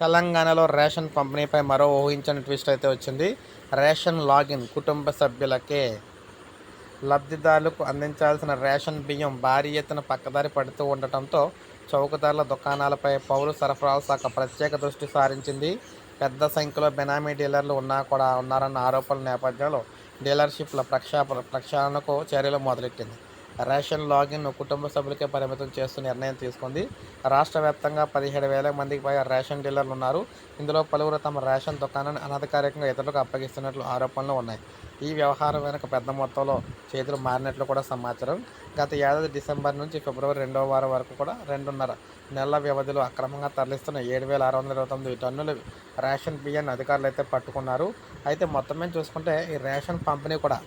తెలంగాణలో రేషన్ పంపిణీపై మరో ఊహించని ట్విస్ట్ అయితే వచ్చింది. రేషన్ లాగిన్ కుటుంబ సభ్యులకే లబ్ధిదారులకు అందించాల్సిన రేషన్ బియ్యం భారీ ఎత్తున పక్కదారి పడుతూ ఉండటంతో చౌకధరల దుకాణాలపై పౌర సరఫరాల శాఖ ప్రత్యేక దృష్టి సారించింది. పెద్ద సంఖ్యలో బెనామీ డీలర్లు ఉన్నా కూడా ఉన్నారన్న ఆరోపణల నేపథ్యంలో డీలర్షిప్ల ప్రక్షాప ప్రక్షాళనకు చర్యలు మొదలెట్టింది. రేషన్ లాగిన్ను కుటుంబ సభ్యులకే పరిమితం చేస్తూ నిర్ణయం తీసుకుంది. రాష్ట్ర వ్యాప్తంగా పదిహేడు వేల మందికి పైగా రేషన్ డీలర్లు ఉన్నారు. ఇందులో పలువురు తమ రేషన్ దుకాణాన్ని అనధికారికంగా ఇతరులకు అప్పగిస్తున్నట్లు ఆరోపణలు ఉన్నాయి. ఈ వ్యవహారం వెనుక పెద్ద మొత్తంలో చేతులు మారినట్లు కూడా సమాచారం. గత ఏడాది డిసెంబర్ నుంచి ఫిబ్రవరి రెండవ వారం వరకు కూడా రెండున్నర నెలల వ్యవధిలో అక్రమంగా తరలిస్తున్న ఏడు వేల ఆరు వందల ఇరవై తొమ్మిది టన్నులు రేషన్ బియ్యాన్ని అధికారులు అయితే పట్టుకున్నారు. అయితే మొత్తం చూసుకుంటే ఈ రేషన్ పంపిణీ కూడా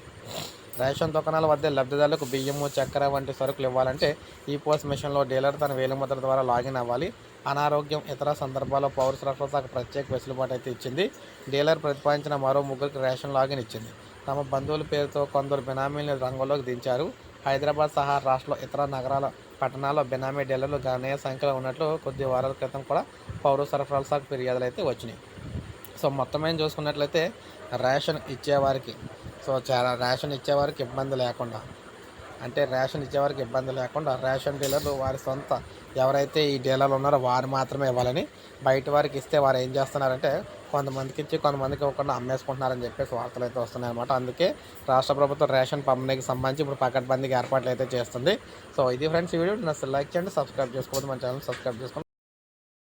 రేషన్ దుకాణాల వద్ద లబ్ధిదారులకు బియ్యము చక్కెర వంటి సరుకులు ఇవ్వాలంటే ఈ పోస్ట్ మిషన్లో డీలర్ తన వేలిముద్ర ద్వారా లాగిన్ అవ్వాలి. అనారోగ్యం ఇతర సందర్భాల్లో పౌర సరఫరా శాఖ ప్రత్యేక వెసులుబాటు అయితే ఇచ్చింది. డీలర్ ప్రతిపాదించిన మరో ముగ్గురికి రేషన్ లాగిన్ ఇచ్చింది. తమ బంధువుల పేరుతో కొందరు బినామీలను రంగంలోకి దించారు. హైదరాబాద్ సహా రాష్ట్రంలో ఇతర నగరాల పట్టణాల్లో బినామీ డీలర్లు గణనీయ సంఖ్యలో ఉన్నట్లు కొద్ది వారాల క్రితం కూడా పౌర సరఫరాల శాఖ ఫిర్యాదులు అయితే వచ్చినాయి. సో మొత్తం చూసుకున్నట్లయితే రేషన్ ఇచ్చేవారికి సో చాలా రేషన్ ఇచ్చేవారికి ఇబ్బంది లేకుండా అంటే రేషన్ ఇచ్చేవారికి ఇబ్బంది లేకుండా రేషన్ డీలర్లు వారి సొంత ఎవరైతే ఈ డీలర్లు ఉన్నారో వారు మాత్రమే ఇవ్వాలని బయట వారికి ఇస్తే వారు ఏం చేస్తున్నారంటే కొంతమందికి ఇచ్చి కొంతమందికి ఇవ్వకుండా అమ్మేసుకుంటున్నారని చెప్పేసి వార్తలు అయితే వస్తున్నాయి అనమాట అందుకే రాష్ట్ర ప్రభుత్వం రేషన్ పంపిణీకి సంబంధించి ఇప్పుడు పకడ్బందీకి ఏర్పాట్లు అయితే చేస్తుంది. సో ఇది ఫ్రెండ్స్ వీడియో నచ్చి లైక్ చేయండి సబ్స్క్రైబ్ చేసుకోవద్దు. మన ఛానల్ సబ్స్క్రైబ్ చేసుకోండి.